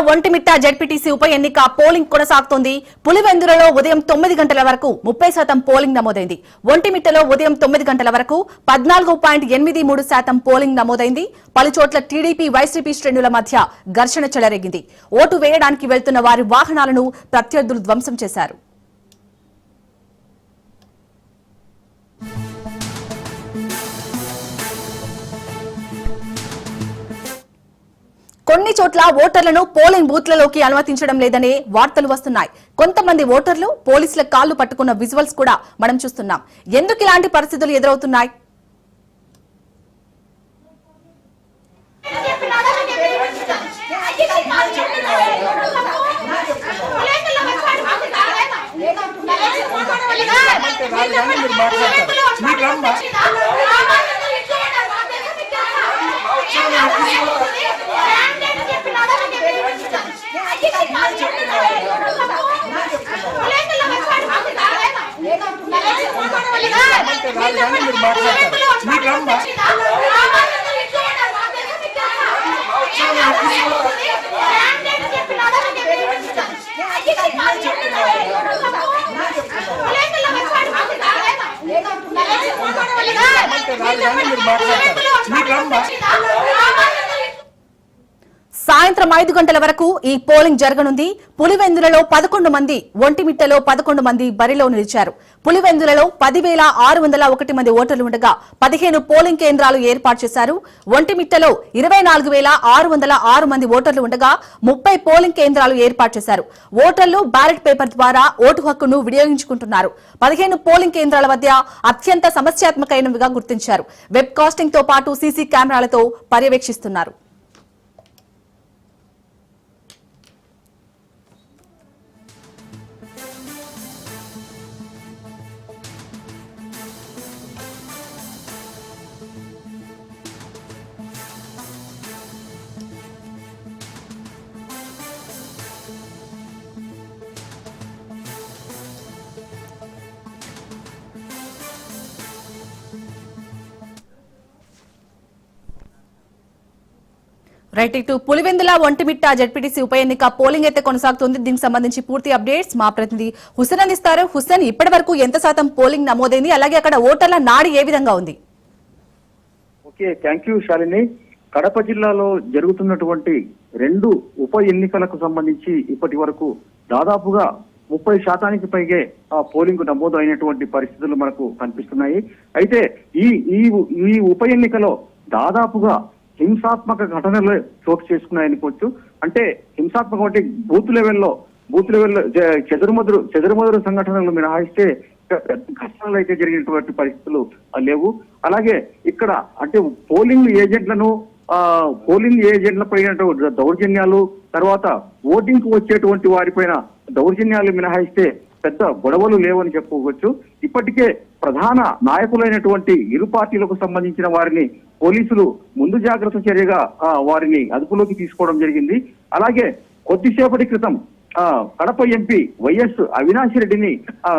జిల్లా ఒంటిమిట్ట జడ్పీటీసీ ఉప ఎన్నిక పోలింగ్ కొనసాగుతోంది. పులివెందులలో ఉదయం తొమ్మిది గంటల వరకు ముప్పై శాతం పోలింగ్ నమోదైంది. ఒంటిమిట్టలో ఉదయం తొమ్మిది గంటల వరకు పద్నాలుగు పాయింట్ ఎనిమిది మూడు శాతం పోలింగ్ నమోదైంది. పలుచోట్ల టీడీపీ వైసీపీ శ్రేణుల మధ్య ఘర్షణ చెలరేగింది. ఓటు వేయడానికి వెళ్తున్న వారి వాహనాలను ప్రత్యర్థులు ధ్వంసం చేశారు. కొన్ని చోట్ల ఓటర్లను పోలింగ్ బూత్లలోకి అనుమతించడం లేదనే వార్తలు వస్తున్నాయి. కొంతమంది ఓటర్లు పోలీసుల కాళ్ళు పట్టుకున్న విజువల్స్ కూడా మనం చూస్తున్నాం. ఎందుకు ఇలాంటి పరిస్థితులు ఎదురవుతున్నాయి? మీరు రమ్మా మీరు రమ్మా సాయంత్రం ఐదు గంటల వరకు ఈ పోలింగ్ జరగనుంది. పులివెందులలో పదకొండు మంది ఒంటిమిట్టలో పదకొండు మంది బరిలో నిలిచారు. పులివెందులలో పదివేల ఆరు వందల ఒకటి మంది ఓటర్లు ఉండగా పదిహేను పోలింగ్ కేంద్రాలు ఏర్పాటు చేశారు. ఒంటిమిట్టలో ఇరవై నాలుగు వేల ఆరు వందల ఆరు మంది ఓటర్లు ఉండగా ముప్పై పోలింగ్ కేంద్రాలు ఏర్పాటు చేశారు. ఓటర్లు బ్యాలెట్ పేపర్ ద్వారా ఓటు హక్కును వినియోగించుకుంటున్నారు. పదిహేను పోలింగ్ కేంద్రాల మధ్య అత్యంత సమస్యాత్మకమైనవిగా గుర్తించారు. వెబ్ కాస్టింగ్తో పాటు సీసీ కెమెరాలతో పర్యవేక్షిస్తున్నారు. రైట్ ఇటు పులివెందుల ఒంటిమిట్ట జడ్పీటీసీ ఉప ఎన్నిక పోలింగ్ అయితే కొనసాగుతుంది. దీనికి సంబంధించి పూర్తి అప్డేట్స్ మా ప్రతినిధి హుసేన్ అందిస్తారు. హుసేన్ ఇప్పటి వరకు ఎంత శాతం పోలింగ్ నమోదైంది? అలాగే అక్కడ ఓటర్ల నాడి ఏ విధంగా ఉంది? Okay thank you Shalini. Kadapa జిల్లాలో జరుగుతున్నటువంటి రెండు ఉప ఎన్నికలకు సంబంధించి ఇప్పటి వరకు దాదాపుగా ముప్పై శాతానికి పైగే ఆ పోలింగ్ నమోదు అయినటువంటి పరిస్థితులు మనకు కనిపిస్తున్నాయి. అయితే ఈ ఈ ఈ ఉప ఎన్నికలో దాదాపుగా హింసాత్మక ఘటనలు చోటు చేసుకున్నాయనుకోవచ్చు అంటే హింసాత్మకం అంటే బూత్ లెవెల్లో బూత్ లెవెల్లో చెదురుమదురు చెదురుమదురు సంఘటనలు మినహాయిస్తే ఘటనలు అయితే జరిగినటువంటి పరిస్థితులు లేవు. అలాగే ఇక్కడ అంటే పోలింగ్ ఏజెంట్లను ఆ పోలింగ్ ఏజెంట్ల పైన దౌర్జన్యాలు తర్వాత ఓటింగ్కు వచ్చేటువంటి వారిపైన దౌర్జన్యాలు మినహాయిస్తే పెద్ద గొడవలు లేవని చెప్పుకోవచ్చు. ఇప్పటికే ప్రధాన నాయకులైనటువంటి ఇరు పార్టీలకు సంబంధించిన వారిని పోలీసులు ముందు జాగ్రత్త చర్యగా ఆ, వారిని అదుపులోకి తీసుకోవడం జరిగింది. అలాగే కొద్దిసేపటి క్రితం ఆ, కడప ఎంపీ వైఎస్ అవినాష్ రెడ్డిని ఆ,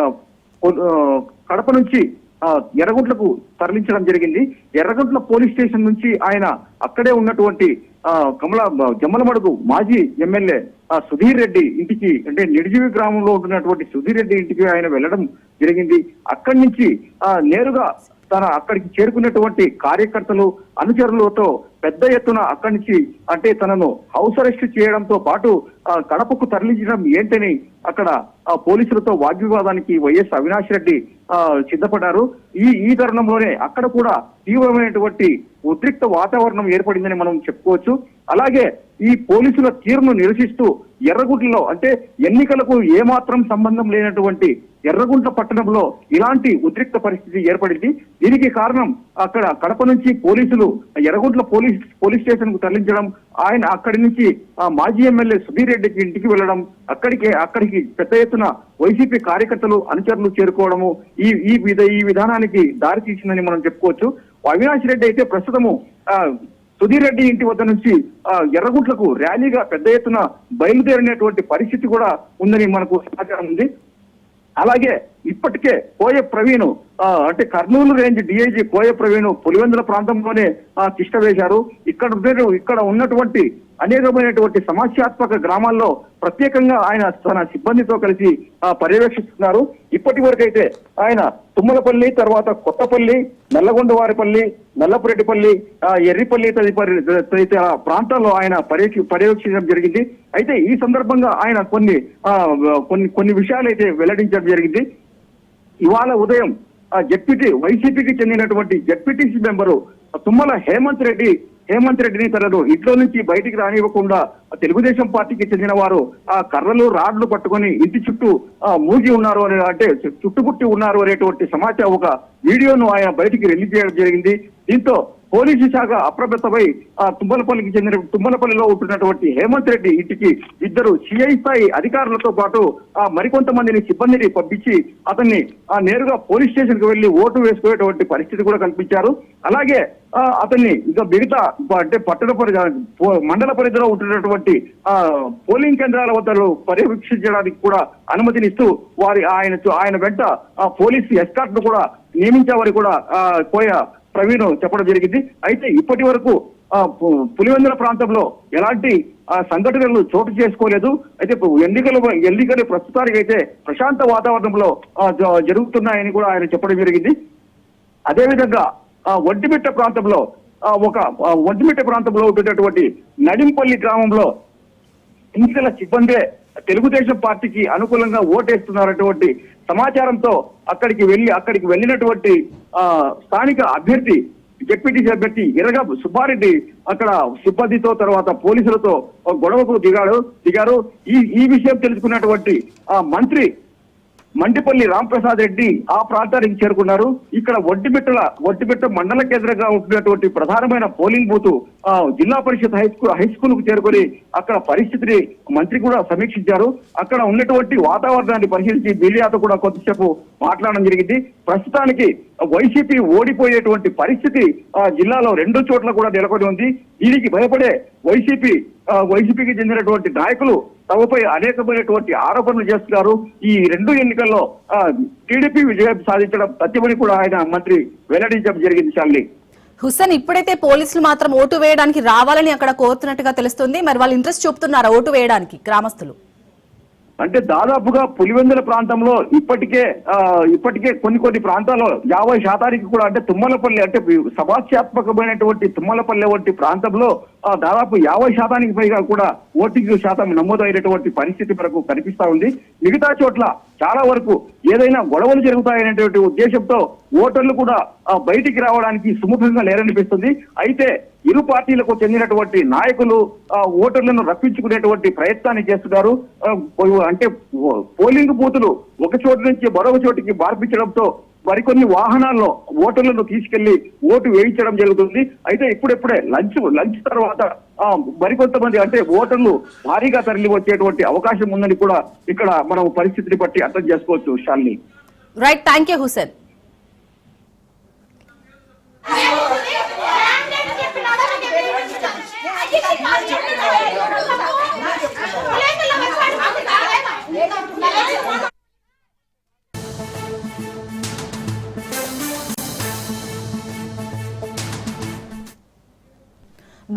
కడప నుంచి ఆ, ఎర్రగుంట్లకు తరలించడం జరిగింది. ఎర్రగుంట్ల పోలీస్ స్టేషన్ నుంచి ఆయన అక్కడే ఉన్నటువంటి ఆ, కమల జమ్మలమడుగు మాజీ ఎమ్మెల్యే ఆ, సుధీర్ రెడ్డి ఇంటికి అంటే నిడిజీవి గ్రామంలో ఉంటున్నటువంటి సుధీర్ రెడ్డి ఇంటికి ఆయన వెళ్ళడం జరిగింది. అక్కడి నుంచి ఆ, నేరుగా తన అక్కడికి చేరుకున్నటువంటి కార్యకర్తలు అనుచరులతో పెద్ద ఎత్తున అక్కడి నుంచి అంటే తనను హౌస్ అరెస్ట్ చేయడంతో పాటు ఆ, కడపకు తరలించడం ఏంటని అక్కడ ఆ, పోలీసులతో వాగ్వివాదానికి వైఎస్ అవినాష్ రెడ్డి ఆ, సిద్ధపడ్డారు. ఈ ఈ తరుణంలోనే అక్కడ కూడా తీవ్రమైనటువంటి ఉద్రిక్త వాతావరణం ఏర్పడిందని మనం చెప్పుకోవచ్చు. అలాగే ఈ పోలీసుల తీరును నిరసిస్తూ ఎర్రగుంటలో అంటే ఎన్నికలకు ఏమాత్రం సంబంధం లేనటువంటి ఎర్రగుంట పట్టణంలో ఇలాంటి ఉద్రిక్త పరిస్థితి ఏర్పడింది. దీనికి కారణం అక్కడ కడప నుంచి పోలీసులు ఎర్రగుంట్ల పోలీస్ పోలీస్ స్టేషన్కు తరలించడం ఆయన అక్కడి నుంచి ఆ మాజీ ఎమ్మెల్యే సుధీర్ రెడ్డికి ఇంటికి వెళ్ళడం అక్కడికి అక్కడికి పెద్ద ఎత్తున వైసీపీ కార్యకర్తలు అనుచరులు చేరుకోవడము ఈ ఈ విధ ఈ విధానానికి దారి తీసిందని మనం చెప్పుకోవచ్చు. అవినాష్ రెడ్డి అయితే ప్రస్తుతము సుధీర్ రెడ్డి ఇంటి వద్ద నుంచి ఎర్రగుట్లకు ర్యాలీగా పెద్ద ఎత్తున బయలుదేరినటువంటి పరిస్థితి కూడా ఉందని మనకు సమాచారం ఉంది. అలాగే ఇప్పటికే కోయ ప్రవీణ్ అంటే కర్నూలు రేంజ్ డిఐజీ కోయ ప్రవీణ్ పులివెందుల ప్రాంతంలోనే తిష్ట వేశారు. ఇక్కడ ఇక్కడ ఉన్నటువంటి అనేకమైనటువంటి సమస్యాత్మక గ్రామాల్లో ప్రత్యేకంగా ఆయన తన సిబ్బందితో కలిసి పర్యవేక్షిస్తున్నారు. ఇప్పటి వరకైతే ఆయన తుమ్మలపల్లి తర్వాత కొత్తపల్లి నల్లగొండవారిపల్లి నల్లపురెడ్డిపల్లి ఎర్రిపల్లి తదితర తదితర ప్రాంతాల్లో ఆయన పర్యవేక్ష పర్యవేక్షించడం జరిగింది. అయితే ఈ సందర్భంగా ఆయన కొన్ని కొన్ని కొన్ని విషయాలు అయితే వెల్లడించడం జరిగింది. ఇవాళ ఉదయం జడ్పీటీ వైసీపీకి చెందినటువంటి జడ్పీటీసీ మెంబరు తుమ్మల హేమంత్ రెడ్డి హేమంత్ రెడ్డిని తనను ఇంట్లో నుంచి బయటికి రానివ్వకుండా తెలుగుదేశం పార్టీకి చెందిన వారు ఆ కర్రలు రాడ్లు పట్టుకొని ఇంటి చుట్టూ ఆ, మూగి ఉన్నారు అనే అంటే చుట్టుపుట్టి ఉన్నారు అనేటువంటి సమాచారం ఒక వీడియోను ఆయన బయటికి రిలీజ్ చేయడం జరిగింది. దీంతో పోలీసు శాఖ అప్రమత్తమై ఆ తుమ్మలపల్లికి చెందిన తుమ్మలపల్లిలో ఉంటున్నటువంటి హేమంత్ రెడ్డి ఇంటికి ఇద్దరు సిఐ స్థాయి అధికారులతో పాటు ఆ మరికొంతమందిని సిబ్బందిని పంపించి అతన్ని ఆ నేరుగా పోలీస్ స్టేషన్కు వెళ్ళి ఓటు వేసుకునేటువంటి పరిస్థితి కూడా కల్పించారు. అలాగే అతన్ని ఇంకా మిగతా అంటే పట్టణ పరిధి మండల పరిధిలో ఉంటున్నటువంటి ఆ పోలింగ్ కేంద్రాల వద్ద పర్యవేక్షించడానికి కూడా అనుమతినిస్తూ వారి ఆయన ఆయన వెంట ఆ పోలీసు ఎస్కార్ట్ను కూడా నియమించామని కూడా ఆ కోయ ప్రవీణ్ చెప్పడం జరిగింది. అయితే ఇప్పటి వరకు ఆ, పులివెందుల ప్రాంతంలో ఎలాంటి ఆ, సంఘటనలు చోటు చేసుకోలేదు. అయితే ఎన్నికలు ఎన్నికలు ప్రస్తుతానికి అయితే ప్రశాంత వాతావరణంలో జరుగుతున్నాయని కూడా ఆయన చెప్పడం జరిగింది. అదేవిధంగా ఆ, ప్రాంతంలో ఒక ఒడ్డిమిట్ట ప్రాంతంలో ఉండేటటువంటి నడింపల్లి గ్రామంలో ఎన్నికల సిబ్బందే తెలుగుదేశం పార్టీకి అనుకూలంగా ఓటేస్తున్నారటువంటి సమాచారంతో అక్కడికి వెళ్ళి అక్కడికి వెళ్ళినటువంటి ఆ స్థానిక అభ్యర్థి డిప్యూటీ అభ్యర్థి ఎర్రగా సుబ్బారెడ్డి అక్కడ సిబ్బందితో తర్వాత పోలీసులతో గొడవకు దిగాడు దిగారు. ఈ ఈ విషయం తెలుసుకున్నటువంటి ఆ మంత్రి మండిపల్లి రాంప్రసాద్ రెడ్డి ఆ ప్రాంతానికి చేరుకున్నారు. ఇక్కడ ఒడ్డిమిట్టల ఒడ్డిమిట్ట మండల కేంద్రంగా ఉంటున్నటువంటి ప్రధానమైన పోలింగ్ బూత్ ఆ, జిల్లా పరిషత్ హై స్కూల్ హై స్కూల్కు చేరుకొని అక్కడ పరిస్థితిని మంత్రి కూడా సమీక్షించారు. అక్కడ ఉన్నటువంటి వాతావరణాన్ని పరిశీలించి మీడియాతో కూడా కొద్దిసేపు మాట్లాడడం జరిగింది. ప్రస్తుతానికి వైసీపీ ఓడిపోయేటువంటి పరిస్థితి ఆ జిల్లాలో రెండు చోట్ల కూడా నెలకొని ఉంది. దీనికి భయపడే వైసీపీ వైసీపీకి చెందినటువంటి నాయకులు తమపై అనేకమైనటువంటి ఆరోపణలు చేస్తున్నారు. ఈ రెండు ఎన్నికల్లో టీడీపీ విజయం సాధించడం సత్యమని కూడా ఆయన మంత్రి వెల్లడించడం జరిగింది శాలిని హుస్సేన్ ఇప్పుడైతే పోలీసులు మాత్రం ఓటు వేయడానికి రావాలని అక్కడ కోరుతున్నట్టుగా తెలుస్తుంది. మరి వాళ్ళు ఇంట్రెస్ట్ చూపుతున్నారు ఓటు వేయడానికి గ్రామస్తులు? అంటే దాదాపుగా పులివెందుల ప్రాంతంలో ఇప్పటికే ఇప్పటికే కొన్ని కొన్ని ప్రాంతాల్లో యాభై శాతానికి కూడా అంటే తుమ్మలపల్లి అంటే సమస్యాత్మకమైనటువంటి తుమ్మలపల్లి వంటి ప్రాంతంలో ఆ, దాదాపు యాభై శాతానికి పైగా కూడా ఓటింగ్ శాతం నమోదైనటువంటి పరిస్థితి మనకు కనిపిస్తా ఉంది. మిగతా చోట్ల చాలా వరకు ఏదైనా గొడవలు జరుగుతాయనేటువంటి ఉద్దేశంతో ఓటర్లు కూడా బయటికి రావడానికి సుముఖంగా లేరనిపిస్తుంది. అయితే ఇరు పార్టీలకు చెందినటువంటి నాయకులు ఓటర్లను రప్పించుకునేటువంటి ప్రయత్నాన్ని చేస్తున్నారు. అంటే పోలింగ్ బూతులు ఒక చోటు నుంచి మరొక చోటికి మార్పించడంతో మరికొన్ని వాహనాల్లో ఓటర్లను తీసుకెళ్ళి ఓటు వేయించడం జరుగుతుంది. అయితే ఇప్పుడెప్పుడే లంచ్ లంచ్ తర్వాత మరికొంతమంది అంటే ఓటర్లు భారీగా తరలి వచ్చేటువంటి అవకాశం ఉందని కూడా ఇక్కడ మనం పరిస్థితిని బట్టి అర్థం చేసుకోవచ్చు Shalini right thank you Hussain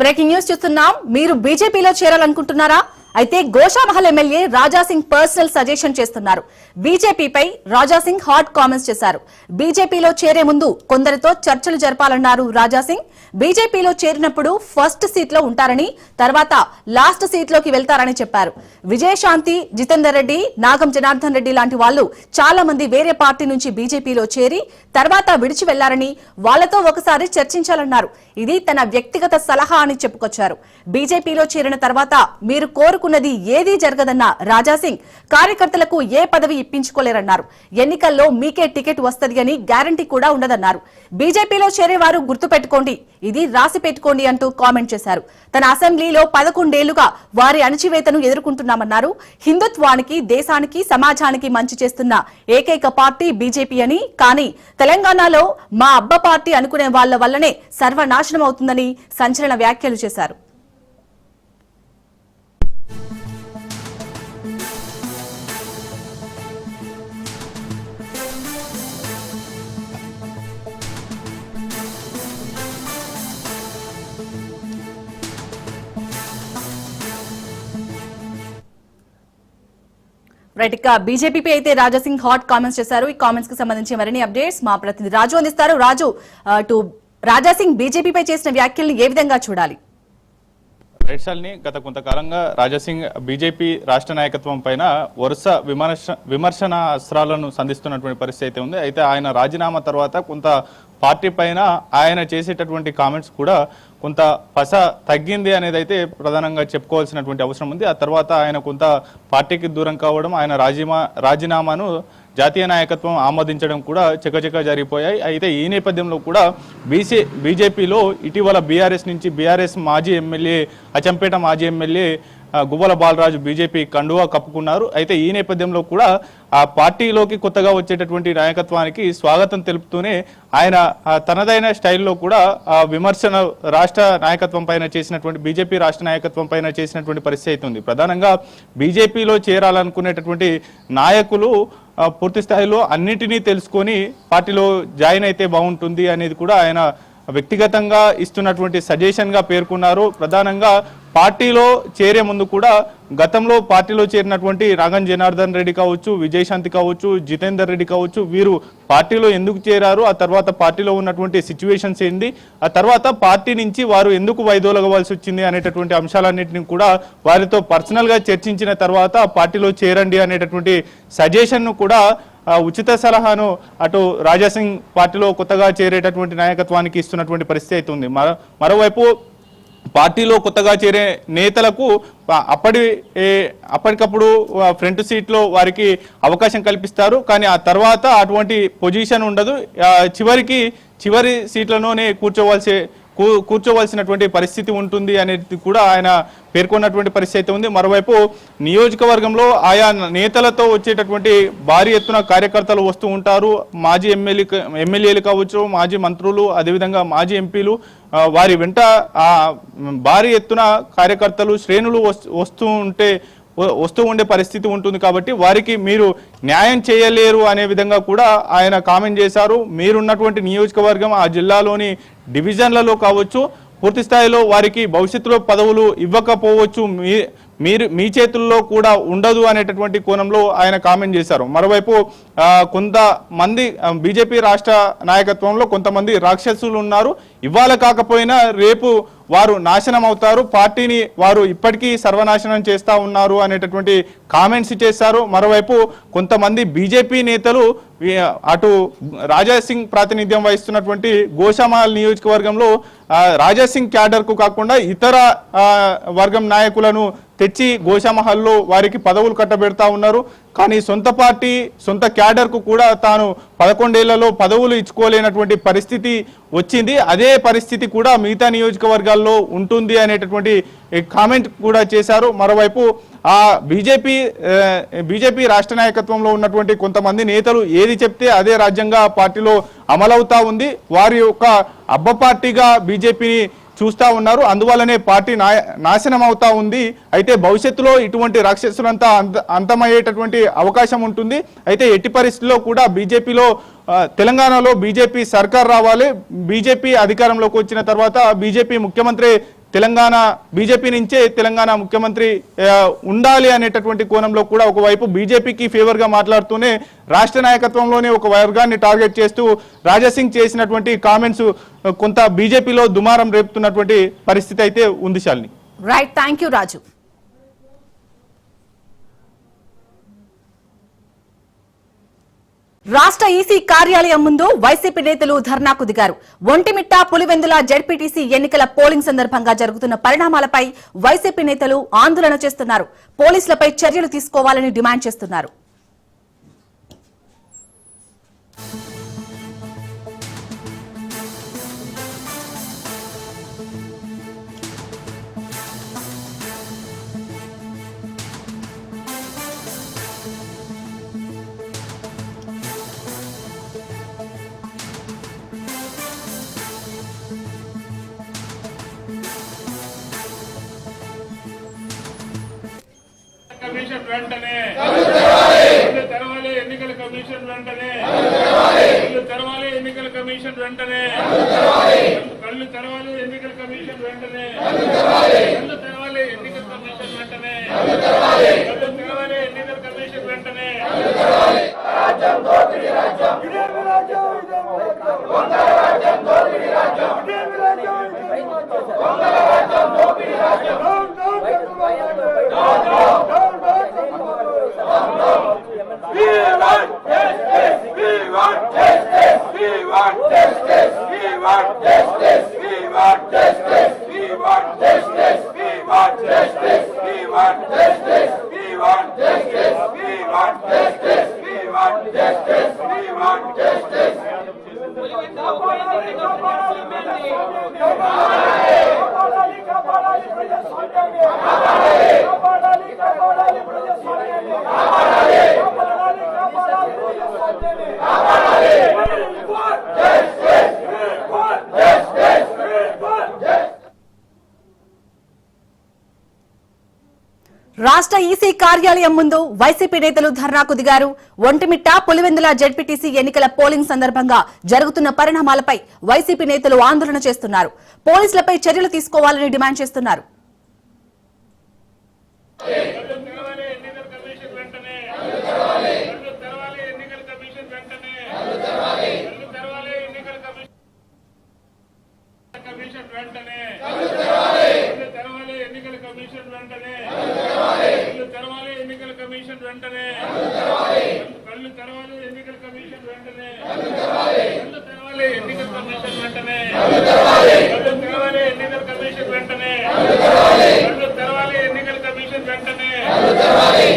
breaking news చూస్తున్నాం. మీరు బీజేపీలో చేరాలనుకుంటున్నారా? అయితే Goshamahal MLA Raja Singh personal suggestion చేస్తున్నారు. బీజేపీపై రాజాసింగ్ హాట్ కామెంట్స్ చేశారు. బీజేపీలో చేరే ముందు కొందరితో చర్చలు జరపాలన్నారు రాజాసింగ్. బీజేపీలో చేరినప్పుడు ఫస్ట్ సీట్లో ఉంటారని తర్వాత లాస్ట్ సీట్లోకి వెళ్తారని చెప్పారు. విజయశాంతి జితేందర్ రెడ్డి నాగం జనార్దన్ రెడ్డి లాంటి వాళ్ళు చాలా మంది వేరే పార్టీ నుంచి బీజేపీలో చేరి తర్వాత విడిచి వెళ్ళారని వాళ్ళతో ఒకసారి చర్చించాలన్నారు. ఇది తన వ్యక్తిగత సలహా అని చెప్పుకొచ్చారు. బీజేపీలో చేరిన తర్వాత మీరు కోరుకు అనుకున్నది ఏదీ జరగదన్న రాజాసింగ్ కార్యకర్తలకు ఏ పదవి ఇప్పించుకోలేరన్నారు. ఎన్నికల్లో మీకే టికెట్ వస్తది అని గ్యారంటీ కూడా ఉండదన్నారు. బీజేపీలో చేరేవారు గుర్తుపెట్టుకోండి. ఇది రాసి పెట్టుకోండి అంటూ కామెంట్ చేశారు. తన అసెంబ్లీలో పదకొండేళ్ళుగా వారి అణచివేతను ఎదుర్కొంటున్నామన్నారు. హిందుత్వానికి దేశానికి సమాజానికి మంచి చేస్తున్న ఏకైక పార్టీ బీజేపీ అని. కానీ తెలంగాణలో మా అబ్బ పార్టీ అనుకునే వాళ్ళ వల్లనే సర్వనాశనం అవుతుందని సంచలన వ్యాఖ్యలు చేశారు. రైట్ ఇక బీజేపీపై అయితే రాజాసింగ్ హాట్ కామెంట్స్ చేశారు. ఈ కామెంట్స్కి సంబంధించి మరిన్ని అప్డేట్స్ మా ప్రతినిధి రాజు అందిస్తారు. రాజు టు రాజాసింగ్ బీజేపీపై చేసిన వ్యాఖ్యల్ని ఏ విధంగా చూడాలి? రైట్సాల్ని గత కొంతకాలంగా రాజాసింగ్ బీజేపీ రాష్ట్ర నాయకత్వం పైన వరుస విమర్శ విమర్శన అస్త్రాలను సంధిస్తున్నటువంటి పరిస్థితి అయితే ఉంది. అయితే ఆయన రాజీనామా తర్వాత కొంత పార్టీ పైన ఆయన చేసేటటువంటి కామెంట్స్ కూడా కొంత పస తగ్గింది అనేది అయితే ప్రధానంగా చెప్పుకోవాల్సినటువంటి అవసరం ఉంది. ఆ తర్వాత ఆయన కొంత పార్టీకి దూరం కావడం ఆయన రాజీమా రాజీనామాను జాతీయ నాయకత్వం ఆమోదించడం కూడా చకచక జరిగిపోయాయి. అయితే ఈ నేపథ్యంలో కూడా బీసీ బీజేపీలో ఇటీవల బీఆర్ఎస్ నుంచి బీఆర్ఎస్ మాజీ ఎమ్మెల్యే అచంపేట మాజీ ఎమ్మెల్యే గువ్వల బాలరాజు బీజేపీ కండువా కప్పుకున్నారు. అయితే ఈ నేపథ్యంలో కూడా ఆ పార్టీలోకి కొత్తగా వచ్చేటటువంటి నాయకత్వానికి స్వాగతం తెలుపుతూనే ఆయన తనదైన స్టైల్లో కూడా ఆ విమర్శన రాష్ట్ర నాయకత్వం పైన చేసినటువంటి బీజేపీ రాష్ట్ర నాయకత్వం పైన చేసినటువంటి పరిస్థితి అయితే ఉంది. ప్రధానంగా బీజేపీలో చేరాలనుకునేటటువంటి నాయకులు పూర్తి స్థాయిలో అన్నిటినీ తెలుసుకొని పార్టీలో జాయిన్ అయితే బాగుంటుంది అనేది కూడా ఆయన వ్యక్తిగతంగా ఇస్తున్నటువంటి సజెషన్గా పేర్కొన్నారు. ప్రధానంగా పార్టీలో చేరే ముందు కూడా గతంలో పార్టీలో చేరినటువంటి రాగన్ జనార్దన్ రెడ్డి కావచ్చు విజయశాంతి కావచ్చు జితేందర్ రెడ్డి కావచ్చు వీరు పార్టీలో ఎందుకు చేరారు ఆ తర్వాత పార్టీలో ఉన్నటువంటి సిచ్యువేషన్స్ ఏంటి ఆ తర్వాత పార్టీ నుంచి వారు ఎందుకు వైదొలగవలసి వచ్చింది అనేటటువంటి అంశాలన్నింటినీ కూడా వారితో పర్సనల్గా చర్చించిన తర్వాత పార్టీలో చేరండి అనేటటువంటి సజెషన్ను కూడా ఉచిత సలహాను అటు రాజాసింగ్ పార్టీలో కొత్తగా చేరేటటువంటి నాయకత్వానికి ఇస్తున్నటువంటి పరిస్థితి అయితే ఉంది. మరో మరోవైపు పార్టీలో కొత్తగా చేరే నేతలకు అప్పటి అప్పటికప్పుడు ఫ్రంట్ సీట్లో వారికి అవకాశం కల్పిస్తారు. కానీ ఆ తర్వాత అటువంటి పొజిషన్ ఉండదు. చివరికి చివరి సీట్లలోనే కూర్చోవాల్సి కూర్చోవలసినటువంటి పరిస్థితి ఉంటుంది అనేది కూడా ఆయన పేర్కొన్నటువంటి పరిస్థితి అయితే ఉంది. మరోవైపు నియోజకవర్గంలో ఆయా నేతలతో వచ్చేటటువంటి భారీ ఎత్తున కార్యకర్తలు వస్తూ ఉంటారు. మాజీ ఎమ్మెల్యే ఎమ్మెల్యేలు కావచ్చు మాజీ మంత్రులు అదేవిధంగా మాజీ ఎంపీలు వారి వెంట ఆ భారీ ఎత్తున కార్యకర్తలు శ్రేణులు వస్తూ- వస్తూ ఉంటే వస్తూ ఉండే పరిస్థితి ఉంటుంది కాబట్టి వారికి మీరు న్యాయం చేయలేరు అనే విధంగా కూడా ఆయన కామెంట్ చేశారు. మీరున్నటువంటి నియోజకవర్గం ఆ జిల్లాలోని డివిజన్లలో కావచ్చు పూర్తి స్థాయిలో వారికి భవిష్యత్తులో పదవులు ఇవ్వకపోవచ్చు మీ మీరు మీ చేతుల్లో కూడా ఉండదు అనేటటువంటి కోణంలో ఆయన కామెంట్ చేశారు. మరోవైపు కొంతమంది బీజేపీ రాష్ట్ర నాయకత్వంలో కొంతమంది రాక్షసులు ఉన్నారు. ఇవాళ కాకపోయినా రేపు వారు నాశనం అవుతారు పార్టీని వారు ఇప్పటికీ సర్వనాశనం చేస్తా ఉన్నారు అనేటటువంటి కామెంట్స్ చేశారు. మరోవైపు కొంతమంది బీజేపీ నేతలు అటు రాజాసింగ్ ప్రాతినిధ్యం వహిస్తున్నటువంటి గోషామాల్ నియోజకవర్గంలో రాజాసింగ్ క్యాడర్కు కాకుండా ఇతర వర్గం నాయకులను తెచ్చి గోషామహల్లో వారికి పదవులు కట్టబెడతా ఉన్నారు. కానీ సొంత పార్టీ సొంత క్యాడర్కు కూడా తాను పదకొండేళ్ళలో పదవులు ఇచ్చుకోలేనటువంటి పరిస్థితి వచ్చింది. అదే పరిస్థితి కూడా మిగతా నియోజకవర్గాల్లో ఉంటుంది అనేటటువంటి కామెంట్ కూడా చేశారు. మరోవైపు ఆ బీజేపీ బీజేపీ రాష్ట్ర నాయకత్వంలో ఉన్నటువంటి కొంతమంది నేతలు ఏది చెప్తే అదే రాజ్యాంగ పార్టీలో అమలవుతా ఉంది. వారి యొక్క అబ్బ పార్టీగా బీజేపీని చూస్తూ ఉన్నారు. అందువల్లనే పార్టీ నాశనం అవుతా ఉంది. అయితే భవిష్యత్తులో ఇటువంటి రాక్షసులంతా అంత అంతమయ్యేటటువంటి అవకాశం ఉంటుంది. అయితే ఎట్టి పరిస్థితుల్లో కూడా బీజేపీలో తెలంగాణలో బీజేపీ సర్కార్ రావాలి. బీజేపీ అధికారంలోకి వచ్చిన తర్వాత బీజేపీ ముఖ్యమంత్రి తెలంగాణ బీజేపీ నుంచే తెలంగాణ ముఖ్యమంత్రి ఉండాలి అనేటటువంటి కోణంలో కూడా ఒకవైపు బీజేపీకి ఫేవర్గా మాట్లాడుతూనే రాష్ట్ర నాయకత్వంలోనే ఒక వర్గాన్ని టార్గెట్ చేస్తూ రాజాసింగ్ చేసినటువంటి కామెంట్స్ కొంత బీజేపీలో దుమారం రేపుతున్నటువంటి పరిస్థితి అయితే ఉంది Shalini. Right thank you Raju రాష్ట్ర ఈసీ కార్యాలయం ముందు వైసీపీ నేతలు ధర్నాకు దిగారు ఒంటిమిట్ట పులివెందుల జడ్పీటీసీ ఎన్నికల పోలింగ్ సందర్భంగా జరుగుతున్న పరిణామాలపై వైసీపీ నేతలు ఆందోళన చేస్తున్నారు. పోలీసులపై చర్యలు తీసుకోవాలని డిమాండ్ చేస్తున్నారు. కమిషన్ వెంటనే. తెరవాలి ఎన్నికల కమిషన్ వెంటనే. తెరవాలి ఎన్నికల కమిషన్ వెంటనే. కళ్ళు తెరవాలి ఎన్నికల కమిషన్ వెంటనే. కళ్ళు తెరవాలి ఎన్నికల కమిషన్ వెంటనే. కళ్ళు తెరవాలి ఎన్నికల కమిషన్ వెంటనే. రాజ్యం రాజ్యం. రాష్ట్ర ఈసీ కార్యాలయం ముందు వైసీపీ నేతలు ధర్నాకు దిగారు ఒంటిమిట్ట పులివెందుల జడ్పీటీసీ ఎన్నికల పోలింగ్ సందర్భంగా జరుగుతున్న పరిణామాలపై వైసీపీ నేతలు ఆందోళన చేస్తున్నారు. పోలీసులపై చర్యలు తీసుకోవాలని డిమాండ్ చేస్తున్నారు కళ్ళు తెరవాలి ఎన్నికల కమిషన్ వెంటనే కళ్ళు తెరవాలి ఎన్నికల కమిషన్ వెంటనే కళ్ళు తెరవాలి ఎన్నికల కమిషన్ కమిషన్ వెంటనే కళ్ళు తెరవాలి ఎన్నికల కమిషన్ వెంటనే కళ్ళు తెరవాలి ఎన్నికల కమిషన్ వెంటనే. కళ్ళు తెరవాలి ఎన్నికల కమిషన్ వెంటనే. కళ్ళు తెరవాలి ఎన్నికల కమిషన్ వెంటనే. కళ్ళు తెరవాలి ఎన్నికల కమిషన్ వెంటనే. కళ్ళు తెరవాలి ఎన్నికల కమిషన్ వెంటనే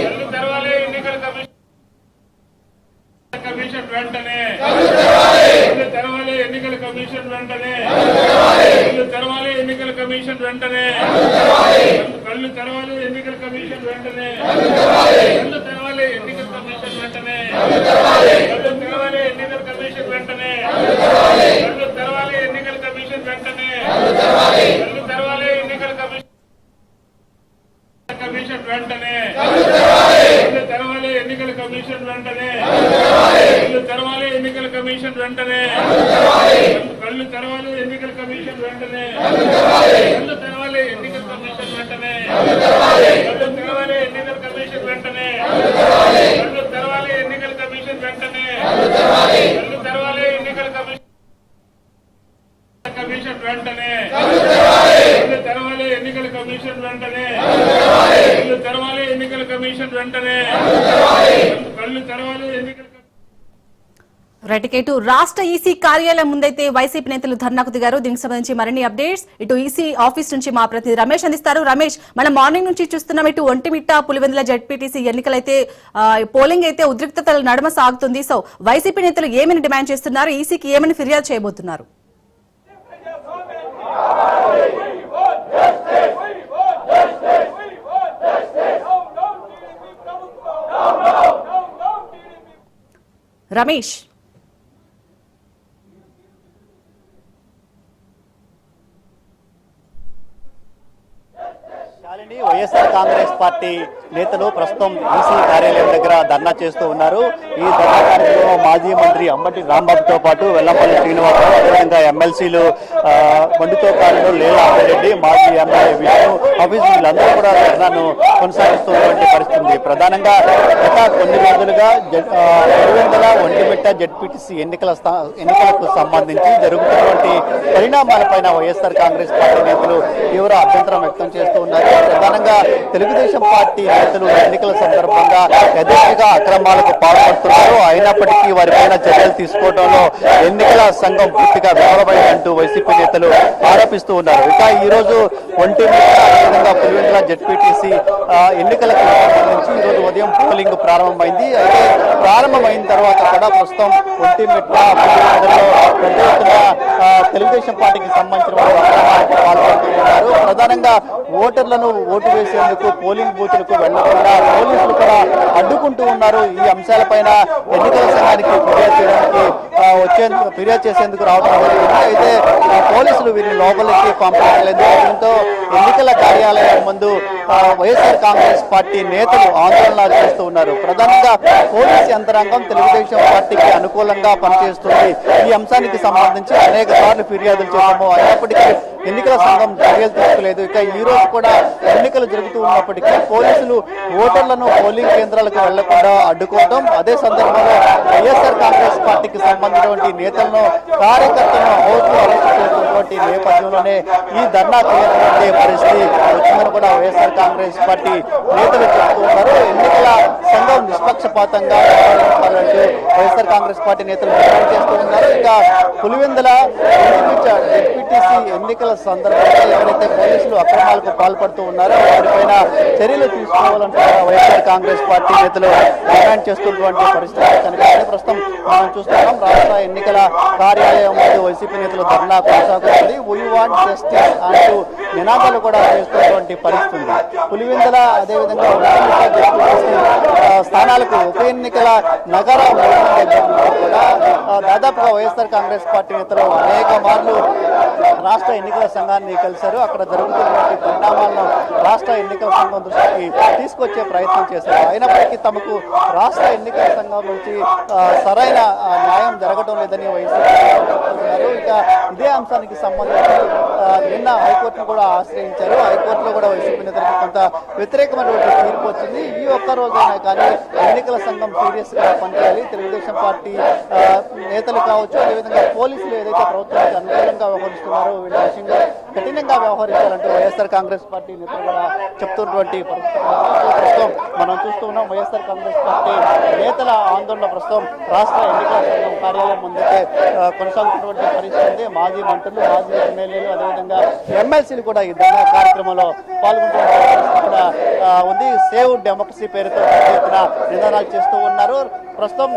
కళ్ళు తెరవాలి ఎన్నికల కమిషన్ కమిషన్ వెంటనే కళ్ళు తెరవాలి ఎన్నికల కమిషన్ వెంటనే కళ్ళు తెరవాలి ఎన్నికల కమిషన్ వెంటనే కళ్ళు తెరవాలి ఎన్నికల కమిషన్ వెంటనే కళ్ళు తెరవాలి ఎన్నికల కమిషన్ వెంటనే కళ్ళు తెరవాలి ఎన్నికల కమిషన్ వెంటనే కళ్ళు తెరవాలి ఎన్నికల కమిషన్ వెంటనే కళ్ళు తెరవాలి ఎన్నికల కమిషన్ కమిషన్ వెంటనే కళ్ళు తెరవాలి ఎన్నికల కమిషన్ వెంటనే కళ్ళు తెరవాలి ఎన్నికల కమిషన్ వెంటనే కళ్ళు తెరవాలి ఎన్నికల కమిషన్ వెంటనే కళ్ళు తెరవాలి ఎన్నికల కమిషన్ వెంటనే కళ్ళు తెరవాలి ఎన్నికల కమిషన్ వెంటనే కళ్ళు తెరవాలి ఎన్నికల కమిషన్ వెంటనే కళ్ళు తెరవాలి ఎన్నికల కమిషన్ కమిషన్ వెంటనే. తెరవాలి ఎన్నికల కమిషన్ వెంటనే. కళ్ళు తెరవాలి ఎన్నికల కమిషన్ వెంటనే. కళ్ళు తెరవాలి ఎన్నికల కమిషన్ రైట్ ఇటు రాష్ట్ర ఈసీ కార్యాలయం ముందైతే వైసీపీ నేతలు ధర్నాకు దిగారు. దీనికి సంబంధించి మరిన్ని అప్డేట్స్. ఇటు ఈసీ ఆఫీస్ నుంచి మా ప్రతినిధి రమేష్ అందిస్తారు. రమేష్ మనం మార్నింగ్ నుంచి చూస్తున్నాం. ఇటు ఒంటిమిట్ట పులివెందుల జడ్పీటీసీ ఎన్నికలైతే పోలింగ్ అయితే ఉద్రిక్తతల నడుమ సాగుతుంది. సో వైసీపీ నేతలు ఏమని డిమాండ్ చేస్తున్నారు? ఈసీకి ఏమని ఫిర్యాదు చేయబోతున్నారు? రమేష్. వైఎస్ఆర్ కాంగ్రెస్ పార్టీ నేతలు ప్రస్తుతం ఈసీ కార్యాలయం దగ్గర ధర్నా చేస్తూ ఉన్నారు. ఈ ధర్నా మాజీ మంత్రి అంబటి రాంబాబుతో పాటు వెల్లంపల్లి శ్రీనివాసరావు అదేవిధంగా ఎమ్మెల్సీలు మండుతో కాలంలో లేలా మాజీ ఎమ్మెల్యే విష్ణు హఫీజ్ వీళ్ళందరూ కూడా ధర్నాను కొనసాగిస్తున్నటువంటి పరిస్థితి. ప్రధానంగా గత కొన్ని రోజులుగా జ- ఒంటిమిట్ట జడ్పీటీసీ ఎన్నికల ఎన్నికలకు సంబంధించి జరుగుతున్నటువంటి పరిణామాలపైన వైఎస్ఆర్ కాంగ్రెస్ పార్టీ నేతలు తీవ్ర అభ్యంతరం వ్యక్తం చేస్తూ ఉన్నారు. ప్రధానంగా తెలుగుదేశం పార్టీ నేతలు ఎన్నికల సందర్భంగా ఎదురుగా అక్రమాలకు పాల్పడుతున్నారు. అయినప్పటికీ వారిపైన చర్యలు తీసుకోవడంలో ఎన్నికల సంఘం పూర్తిగా విఫలమైందంటూ వైసీపీ నేతలు ఆరోపిస్తూ ఉన్నారు. ఇక ఈ రోజు ఒంటి అదేవిధంగా పులివెందుల జడ్పీటీసీ ఎన్నికలకు సంబంధించి ఈ రోజు ఉదయం పోలింగ్ ప్రారంభమైంది. అయితే ప్రారంభమైన తర్వాత కూడా ప్రస్తుతం పెద్ద ఎత్తున తెలుగుదేశం పార్టీకి సంబంధించిన పాల్గొంటున్నారు ప్రధానంగా ఓటర్లను ఓటు వేసేందుకు పోలింగ్ బూత్లకు వెళ్ళకుండా పోలీసులు కూడా అడ్డుకుంటూ ఉన్నారు. ఈ అంశాలపైన ఎన్నికల సంఘానికి ఫిర్యాదు చేయడానికి వచ్చేందుకు ఫిర్యాదు చేసేందుకు రావడం జరిగింది అయితే పోలీసులు వీరిని లోపలికి పంపలేదు దీంతో ఎన్నికల కార్యాలయం ముందు వైఎస్ఆర్ కాంగ్రెస్ పార్టీ నేతలు ఆందోళన చేస్తూ ఉన్నారు. ప్రధానంగా పోలీస్ యంత్రాంగం తెలుగుదేశం పార్టీకి అనుకూలంగా పనిచేస్తుంది. ఈ అంశానికి సంబంధించి అనేక సార్లు ఫిర్యాదులు చేయడము అయినప్పటికీ ఎన్నికల సంఘం చర్యలు తీసుకోలేదు. ఇక ఈ రోజు కూడా ఎన్నికలు జరుగుతూ ఉన్నప్పటికీ పోలీసులు ఓటర్లను పోలింగ్ కేంద్రాలకు వెళ్ళకుండా అడ్డుకోవడం అదే సందర్భంలో వైఎస్ఆర్ కాంగ్రెస్ పార్టీకి సంబంధించినటువంటి నేతలను కార్యకర్తలను హౌస్ అరెస్ట్ చేస్తున్నటువంటి నేపథ్యంలోనే ఈ ధర్నా చేయాలనే పరిస్థితి వచ్చిందని కూడా వైఎస్ఆర్ కాంగ్రెస్ పార్టీ నేతలు చెబుతూ ఉన్నారు ఎన్నికల సంఘం నిష్పక్షపాతంగా వైఎస్ఆర్ కాంగ్రెస్ పార్టీ నేతలు డిమాండ్ చేస్తూ ఉన్నారు. ఇక పులివెందుల డిప్యూటీసీ ఎన్నికల సందర్భంగా ఎవరైతే పోలీసులు అక్రమాలకు పాల్పడుతూ ఉన్నారో వారిపైన చర్యలు తీసుకోవాలంటే కూడా వైఎస్ఆర్ కాంగ్రెస్ పార్టీ నేతలు డిమాండ్ చేస్తున్నటువంటి పరిస్థితి కనిపిస్తుంది. ప్రస్తుతం మనం చూస్తున్నాం రాష్ట్ర ఎన్నికల కార్యాలయం ముందు వైసీపీ నేతలు ధర్నా కొనసాగుతుంది. వీ వాంట్ జస్టిస్ అంటూ నినాదాలు కూడా చేస్తున్నటువంటి పరిస్థితి ఉంది. పులివెందుల అదేవిధంగా స్థానాలకు ఉప ఎన్నికల నగర దాదాపుగా వైఎస్ఆర్ కాంగ్రెస్ పార్టీ నేతలు అనేక మార్లు రాష్ట్ర ఎన్నికల సంఘాన్ని కలిశారు. అక్కడ జరుగుతున్నటువంటి పరిణామాలను రాష్ట్ర ఎన్నికల సంఘం దృష్టికి తీసుకొచ్చే ప్రయత్నం చేశారు. అయినప్పటికీ తమకు రాష్ట్ర ఎన్నికల సంఘం నుంచి సరైన న్యాయం జరగడం లేదని వైఎస్ఆర్ ఇక ఇదే అంశానికి సంబంధించి నిన్న హైకోర్టును కూడా ఆశ్రయించారు. హైకోర్టులో కూడా వైసీపీ నేతలకు కొంత వ్యతిరేకమైనటువంటి తీర్పు వచ్చింది. ఈ ఒక్క రోజైనా కానీ ఎన్నికల సంఘం సీరియస్గా పనిచేయాలి. తెలుగుదేశం పార్టీ నేతలు కావచ్చు అదేవిధంగా పోలీసులు ఏదైతే ప్రభుత్వానికి అనుకూలంగా వ్యవహరిస్తున్నారో వీళ్ళ విషయంగా కఠినంగా వ్యవహరించాలంటే వైఎస్ఆర్ కాంగ్రెస్ పార్టీ నేతలు కూడా చెప్తున్నటువంటి ప్రస్తుతం మనం చూస్తున్నాం వైఎస్ఆర్ కాంగ్రెస్ పార్టీ నేతల ఆందోళన ప్రస్తుతం రాష్ట్ర ఎన్నికల సంఘం కార్యాలయం ముందైతే కొనసాగుతున్నటువంటి పరిస్థితి ఉంది. మాజీ మంత్రులు మాజీ ఎమ్మెల్యేలు అదేవిధంగా ఎమ్మెల్సీలు కూడా ఈ ధర్నా కార్యక్రమంలో పాల్గొంటున్న కూడా ఉంది. సేవ్ డెమోక్రసీ పేరుతో పెద్ద ఎత్తున చేస్తూ ఉన్నారు. ప్రస్తుతం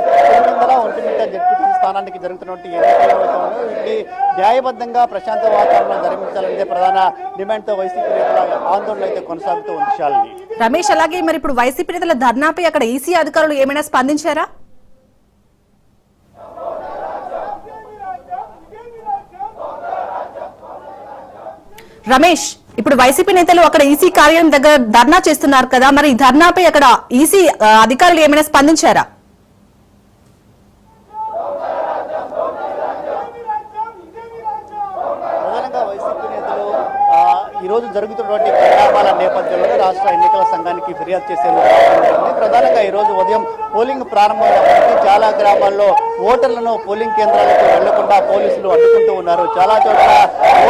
వందల ఒంటిమిట్ట జడ్పీటీ స్థానానికి జరుగుతున్నటువంటి ఎన్నికలు వీటిని న్యాయబద్ధంగా ప్రశాంత వాతావరణంలో జరిపించాలనేదే ప్రధాన డిమాండ్తో వైసీపీ నేతల ఆందోళన అయితే కొనసాగుతూ ఉంది శాలిని. రమేష్ అలాగే మరి ఇప్పుడు వైసీపీ నేతల ధర్నాపై అక్కడ ఈసీ అధికారులు ఏమైనా స్పందించారా? రమేష్ ఇప్పుడు వైసీపీ నేతలు అక్కడ ఈసీ కార్యాలయం దగ్గర ధర్నా చేస్తున్నారు కదా మరి ధర్నాపై అక్కడ ఈసీ అధికారులు ఏమైనా స్పందించారా ప్రధానంగా వైసీపీ నేతలు ఆ, ఈరోజు రోజు జరుగుతున్నటువంటి పరిణామాల నేపథ్యంలో రాష్ట్ర ఎన్నికల సంఘానికి ఫిర్యాదు చేసేందుకు ప్రధానంగా ఈ రోజు ఉదయం పోలింగ్ ప్రారంభమైనప్పటికీ చాలా గ్రామాల్లో ఓటర్లను పోలింగ్ కేంద్రాలకు వెళ్ళకుండా పోలీసులు అడ్డుకుంటూ ఉన్నారు. చాలా చోట్ల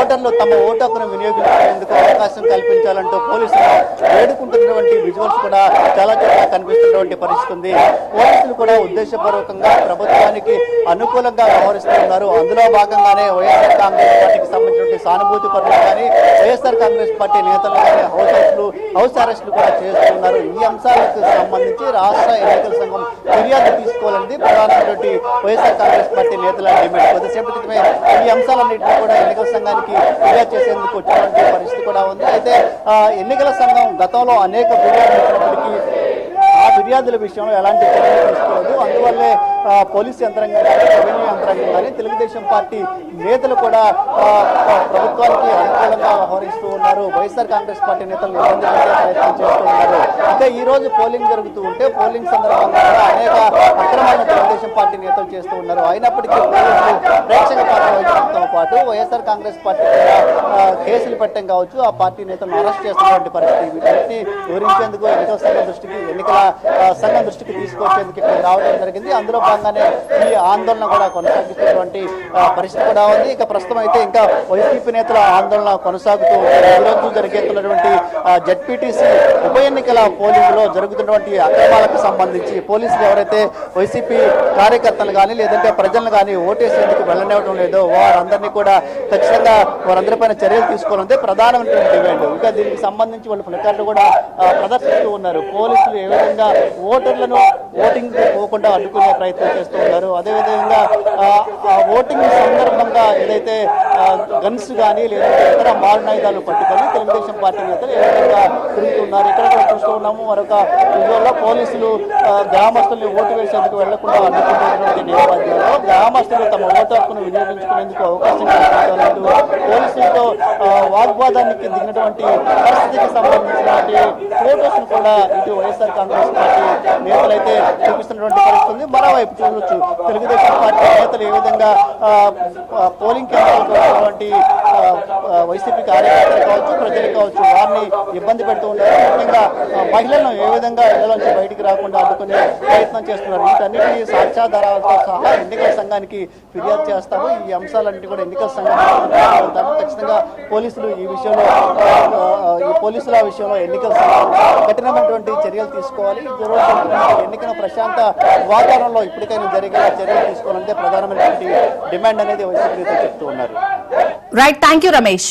ఓటర్లు తమ ఓటు హక్కును వినియోగించుకునేందుకు అవకాశం కల్పించాలంటూ పోలీసులు వేడుకుంటున్నటువంటి విజువల్స్ కూడా చాలా చోట్ల కనిపిస్తున్నటువంటి పరిస్థితి ఉంది. పోలీసులు కూడా ఉద్దేశపూర్వకంగా ప్రభుత్వానికి అనుకూలంగా వ్యవహరిస్తున్నారు అందులో భాగంగానే వైఎస్ఆర్ కాంగ్రెస్ పార్టీకి సంబంధించిన సానుభూతి పనులు కానీ వైఎస్ఆర్ కాంగ్రెస్ పార్టీ నేతలు కానీ హౌస్ అరెస్టులు హౌస్ అరెస్టులు కూడా చేస్తున్నారు ఈ అంశాలకు సంబంధించి రాష్ట్ర ఎన్నికల సంఘం ఫిర్యాదు తీసుకోవాలని ప్రధానమైనటువంటి వైఎస్ఆర్ కాంగ్రెస్ పార్టీ నేతల డిమాండ్. కొద్దిసేపటి క్రితమే ఈ అంశాలన్నింటినీ కూడా ఎన్నికల సంఘానికి ఫిర్యాదు చేసేందుకు వచ్చినటువంటి పరిస్థితి కూడా ఉంది. అయితే ఆ, ఎన్నికల సంఘం గతంలో అనేక ఫిర్యాదులు ఇచ్చినప్పటికీ ఆ ఫిర్యాదుల విషయంలో ఎలాంటి చర్యలు తీసుకోలేదు. అందువల్లే పోలీస్ యంత్రాంగం కానీ రెవెన్యూ యంత్రాంగం కానీ తెలుగుదేశం పార్టీ నేతలు కూడా ప్రభుత్వానికి అనుకూలంగా వ్యవహరిస్తూ ఉన్నారు. వైఎస్ఆర్ కాంగ్రెస్ పార్టీ నేతలు ఇబ్బంది పెట్టే ప్రయత్నం చేస్తూ ఉన్నారు. ఇంకా ఈ రోజు పోలింగ్ జరుగుతూ ఉంటే పోలింగ్ సందర్భంగా కూడా అనేక అక్రమాలను తెలుగుదేశం పార్టీ నేతలు చేస్తూ ఉన్నారు. అయినప్పటికీ పోలీసులు ప్రేక్షక పాత్ర వహించడంతో పాటు వైఎస్ఆర్ కాంగ్రెస్ పార్టీ కేసులు పెట్టడం కావచ్చు ఆ పార్టీ నేతలను అరెస్ట్ చేస్తున్నటువంటి పరిస్థితి వీటన్నిటిని వివరించేందుకు ఎన్నికల సంఘం దృష్టికి ఎన్నికల సంఘం దృష్టికి తీసుకొచ్చేందుకు ఇక్కడ రావడం జరిగింది. అందులో భాగంగానే ఈ ఆందోళన కూడా కొనసాగిస్తున్నటువంటి పరిస్థితి కూడా ఉంది. ఇక ప్రస్తుతం అయితే ఇంకా వైసీపీ నేతల ఆందోళన కొనసాగుతూ ఈరోజు ఈ జడ్పీటీసీ ఉప ఎన్నికల పోలింగ్లో జరుగుతున్నటువంటి అక్రమాలకు సంబంధించి పోలీసులు ఎవరైతే వైసీపీ కార్యకర్తలు కానీ లేదంటే ప్రజలను కానీ ఓటేసేందుకు వెళ్ళనివ్వడం లేదో వారందరినీ కూడా ఖచ్చితంగా వారందరిపైన చర్యలు తీసుకోవాలంటే ప్రధానమైనటువంటి డిమాండ్ ఇంకా దీనికి సంబంధించి వాళ్ళు ప్లకార్డులు కూడా ప్రదర్శిస్తూ ఉన్నారు. పోలీసులు ఏ విధంగా ఓటర్లను ఓటింగ్ పోకుండా అడ్డుకునే ప్రయత్నం చేస్తూ ఉన్నారు. అదేవిధంగా ఓటింగ్ సందర్భంగా ఏదైతే గన్స్ కానీ లేదంటే ఇతర మారణాయుధాలు పట్టుకొని తెలుగుదేశం పార్టీ నేతలు ఏ విధంగా తిరుగుతున్నారు? ఇక్కడ చూస్తూ ఉన్నాము. మరొక విజువల్లో పోలీసులు గ్రామస్తుల్ని ఓటు వేసేందుకు వెళ్ళకుండా అడ్డుకుంటున్నటువంటి నేపథ్యంలో గ్రామస్తులు తమ ఓటు హక్కును వినియోగించుకునేందుకు అవకాశం కల్పించాలంటూ పోలీసులతో వాగ్వాదానికి దిగినటువంటి పరిస్థితికి సంబంధించినటువంటి ఫోటోస్ కూడా ఇటు వైఎస్ఆర్ కాంగ్రెస్ పార్టీ నేతలైతే చూపిస్తున్నటువంటి పరిస్థితి ఉంది మరోవైపు చూడవచ్చు తెలుగుదేశం పార్టీ నేతలు ఏ విధంగా పోలింగ్ కేంద్రాలకు వచ్చినటువంటి వైసీపీ కార్యకర్తలు కావచ్చు ప్రజలు కావచ్చు వారిని ఇబ్బంది పెడుతూ ఉన్నారు. ముఖ్యంగా మహిళలను ఏ విధంగా ఇళ్ళలోంచి బయటికి రాకుండా అడ్డుకునే ప్రయత్నం చేస్తున్నారు. వీటన్నిటిని సాక్ష్యాధారాలతో సహా ఎన్నికల సంఘానికి ఫిర్యాదు చేస్తాము ఈ అంశాలన్నింటి కూడా ఎన్నికల సంఘానికి ఖచ్చితంగా పోలీసులు ఈ విషయంలో ఈ పోలీసుల విషయంలో ఎన్నికల సంఘం కఠినమైనటువంటి చర్యలు తీసుకోవాలి. ఎన్నికల ప్రశాంత వాతావరణంలో ఇప్పటికైనా జరిగేలా చర్యలు తీసుకోవాలంటే ప్రధానమైనటువంటి డిమాండ్ అనేది వైసీపీ చెప్తూ ఉన్నారు. Right thank you Ramesh